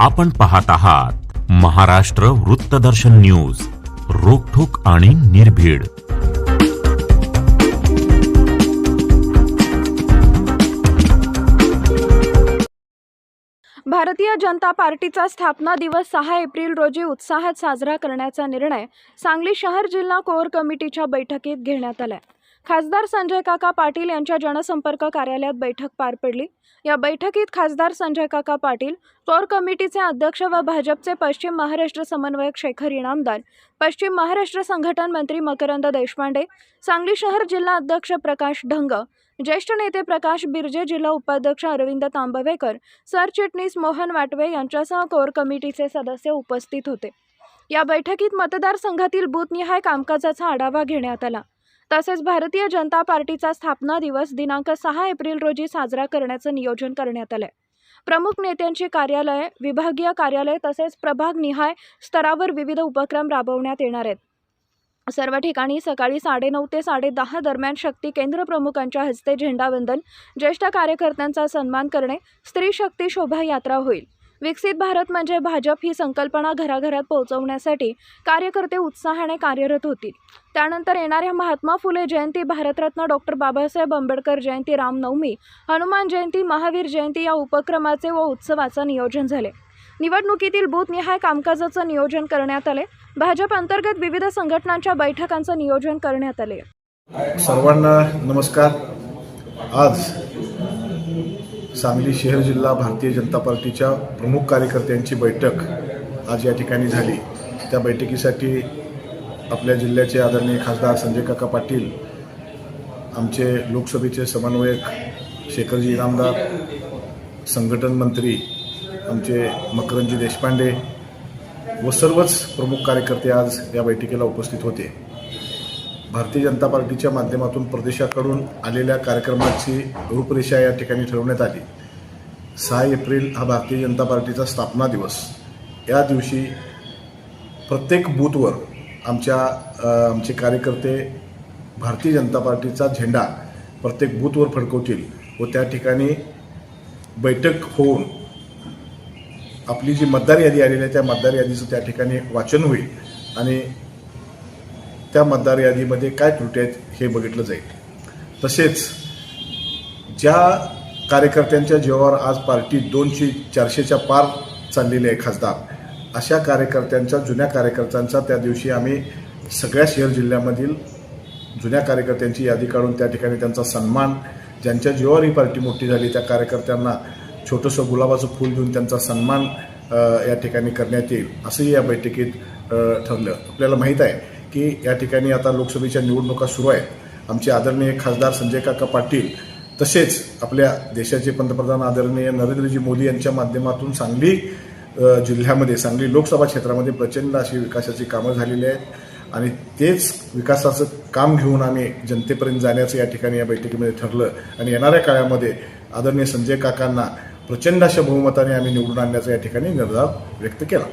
आपण पाहत आहात महाराष्ट्र वृत्तदर्शन न्यूज रोखोक आणि निर्भीड. भारतीय जनता पार्टीचा स्थापना दिवस सहा एप्रिल रोजी उत्साहात साजरा करण्याचा निर्णय सांगली शहर जिल्हा कोर कमिटीच्या बैठकीत घेण्यात आलाय. खासदार संजय काका पाटील यांच्या जनसंपर्क कार्यालयात बैठक पार पडली. या बैठकीत खासदार संजय काका पाटील कोर कमिटीचे अध्यक्ष व भाजपचे पश्चिम महाराष्ट्र समन्वयक शेखर इनामदार पश्चिम महाराष्ट्र संघटन मंत्री मकरंद देशपांडे सांगली शहर जिल्हा अध्यक्ष प्रकाश ढंग ज्येष्ठ नेते प्रकाश बिर्जे जिल्हा उपाध्यक्ष अरविंद तांबवेकर सरचिटणीस मोहन वाटवे यांच्यासह कोर कमिटीचे सदस्य उपस्थित होते. या बैठकीत मतदारसंघातील बूथनिहाय कामकाजाचा आढावा घेण्यात आला. तसेच भारतीय जनता पार्टीचा स्थापना दिवस दिनांक सहा एप्रिल रोजी साजरा करण्याचं नियोजन करण्यात आलंय. प्रमुख नेत्यांची कार्यालये विभागीय कार्यालय तसेच प्रभागनिहाय स्तरावर विविध उपक्रम राबवण्यात येणार आहेत. सर्व ठिकाणी सकाळी साडेनऊ ते साडेदहा दरम्यान शक्ती केंद्र प्रमुखांच्या हस्ते झेंडावंदन ज्येष्ठ कार्यकर्त्यांचा सन्मान करणे स्त्री शक्ती शोभायात्रा होईल. विकसित भारत म्हणजे भाजप ही संकल्पना घराघरात पोहोचवण्यासाठी कार्यकर्ते उत्साहाने कार्यरत होतील त्यानंतर येणाऱ्या महात्मा फुले जयंती भारतरत्न डॉक्टर बाबासाहेब आंबेडकर जयंती रामनवमी हनुमान जयंती महावीर जयंती या उपक्रमाचे व उत्सवाचं नियोजन झाले. निवडणुकीतील बूथनिहाय कामकाजाचं नियोजन करण्यात आले. भाजप अंतर्गत विविध संघटनांच्या बैठकांचं नियोजन करण्यात आले. सर्वांना नमस्कार. आज सांगली शहर जिल्हा भारतीय जनता पार्टीच्या प्रमुख कार्यकर्त्यांची बैठक आज या ठिकाणी झाली. त्या बैठकीसाठी आपल्या जिल्ह्याचे आदरणीय खासदार संजय काका पाटील आमचे लोकसभेचे समन्वयक शेखरजी इनामदार संघटन मंत्री आमचे मकरंजी देशपांडे व सर्वच प्रमुख कार्यकर्ते आज या बैठकीला उपस्थित होते. भारतीय जनता पार्टीच्या माध्यमातून प्रदेशाकडून आलेल्या कार्यक्रमाची रूपरेषा या ठिकाणी ठरवण्यात आली. सहा एप्रिल हा भारतीय जनता पार्टीचा स्थापना दिवस. या दिवशी प्रत्येक बूथवर आमच्या आमचे कार्यकर्ते भारतीय जनता पार्टीचा झेंडा प्रत्येक बूथवर फडकवतील व त्या ठिकाणी बैठक होऊन आपली जी मतदार यादी आलेली आहे त्या मतदार यादीचं त्या ठिकाणी वाचन होईल आणि त्या मतदार यादीमध्ये काय त्रुटी आहेत हे बघितलं जाईल. तसेच ज्या कार्यकर्त्यांच्या जीवावर आज पार्टी दोनशे चारशेच्या पार चाललेली आहे खासदार अशा कार्यकर्त्यांच्या जुन्या कार्यकर्त्यांचा त्या दिवशी आम्ही सगळ्या शहर जिल्ह्यामधील जुन्या कार्यकर्त्यांची यादी काढून त्या ठिकाणी त्यांचा सन्मान ज्यांच्या जीवावर ही पार्टी मोठी झाली त्या कार्यकर्त्यांना छोटंसं गुलाबाचं फूल देऊन त्यांचा सन्मान या ठिकाणी करण्यात येईल असंही या बैठकीत ठरलं. आपल्याला माहीत आहे की या ठिकाणी आता लोकसभेच्या निवडणुका सुरू आहेत. आमचे आदरणीय खासदार संजय काका पाटील तसेच आपल्या देशाचे पंतप्रधान आदरणीय नरेंद्रजी मोदी यांच्या माध्यमातून सांगली जिल्ह्यामध्ये सांगली लोकसभा क्षेत्रामध्ये प्रचंड अशी विकासाची कामं झालेली आहेत. आणि तेच विकासाचं काम घेऊन आम्ही जनतेपर्यंत जाण्याचं या ठिकाणी या बैठकीमध्ये ठरलं. आणि येणाऱ्या काळामध्ये आदरणीय संजय काकांना प्रचंड अशा बहुमताने आम्ही निवडून आणण्याचा या ठिकाणी निर्धार व्यक्त केला.